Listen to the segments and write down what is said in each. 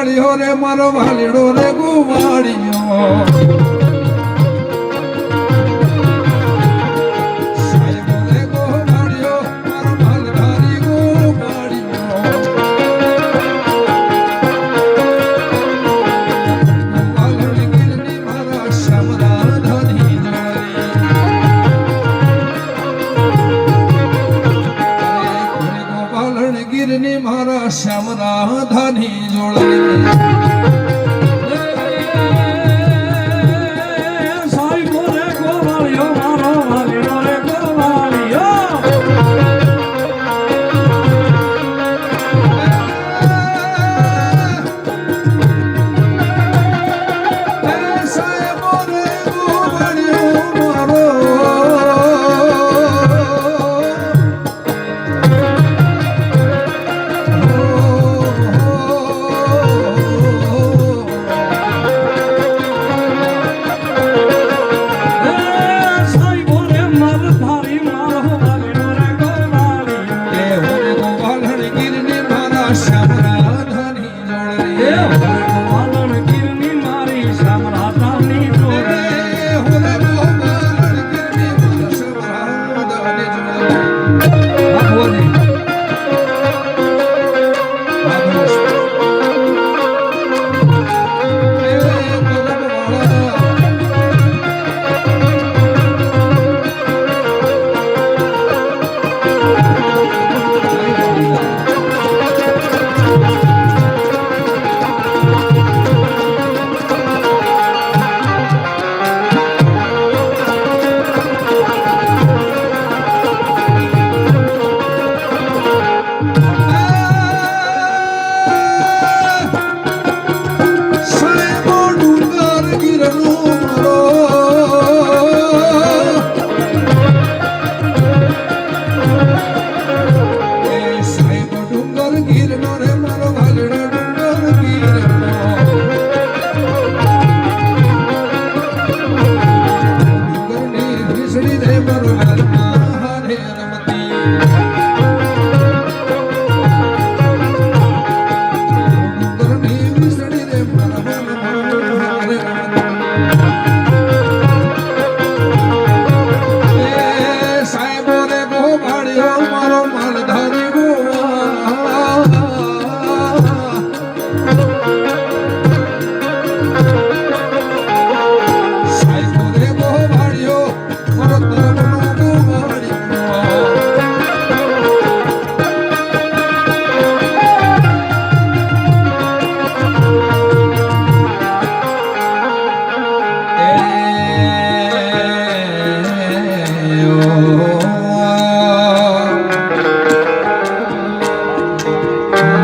ગોવાળિયો રે મારો વાલીડો રે ગોવાળિયો ગોપાલણ ગીરની મારા શ્યામરાધાની જોડે.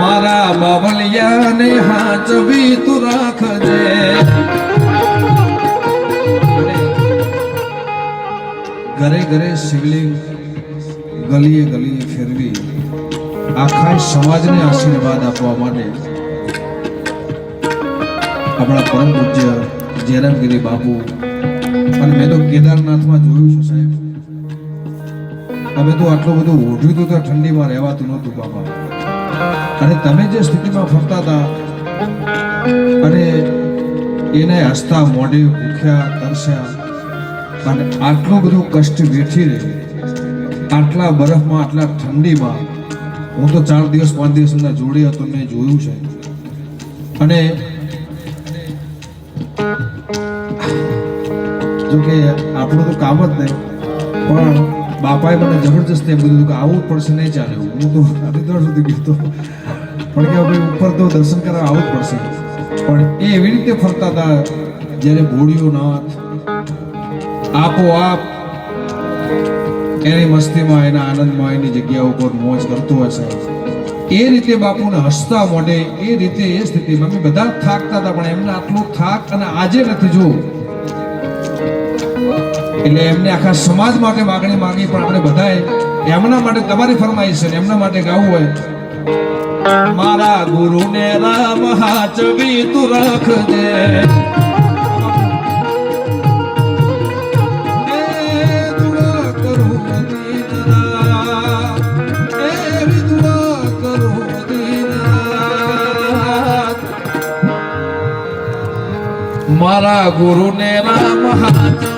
મારા બાબલિયાને હાચવી તું રાખજે. ઘરે ઘરે શિવલિંગ ગલીએ ગલીએ ફેરવી આખા સમાજને આશીર્વાદ આપવા માટે આપણા પરમ પૂજ્ય જયરામગીરી બાપુ અને મેં તો કેદારનાથમાં જોયું છે સાહેબ. અમે તો આટલું બધું ઓઢ્યું તો ઠંડીમાં રહેવાતું નહોતું, બાપા. અને તમે જે સ્થિતિમાં ફરતા હતા, અને એને હસતા, મોઢે ભૂખ્યા, તરસ્યા, અને આટલું બધું કષ્ટ વેઠી રહી, આટલા બરફમાં, આટલા ઠંડીમાં, હું તો ચાર દિવસ, પાંચ દિવસ એમના જોડે હતો, મેં જોયું છે. અને જો કે આપણું તો કામ જ નહીં, પણ બાપાએ મને જબરજસ્ત એમ કીધું કે આવું પડશે, નહીં ચાલે હું તો હરિદ્વાર સુધી ગયો. પણ કે ભાઈ ઉપર તો દર્શન કરવા આવવું જ પડશે. પણ એ એવી રીતે ફરતા હતા જ્યારે ભોળિયો નાથ આપોઆપ એની મસ્તીમાં, એના આનંદમાં, એની જગ્યા ઉપર મોજ કરતો હશે એ રીતે બાપુને હસતા મોઢે, એ રીતે એ સ્થિતિમાં અમે બધા થાકતા હતા, પણ એમને આટલો થાક અને આજે નથી જોવું એટલે એમને આખા સમાજ માટે માગણી માંગી, પણ આપણે બધાએ એમના માટે તમારી ફરમાઈશ છે એમના માટે ગાવું હોય. મારા ગુરુને રામ હાચવી તું રાખજે. મારા ગુરુને રામ હાચવી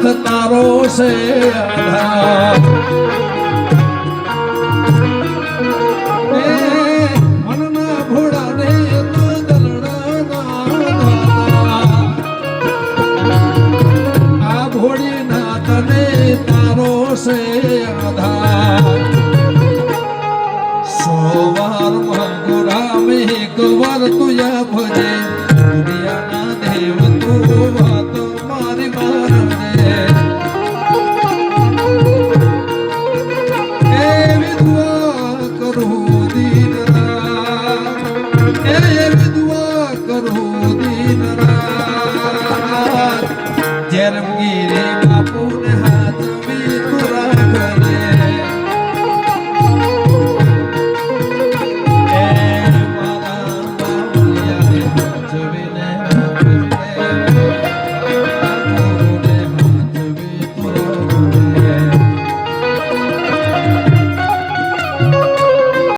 વાડીનાથ તારો છે The um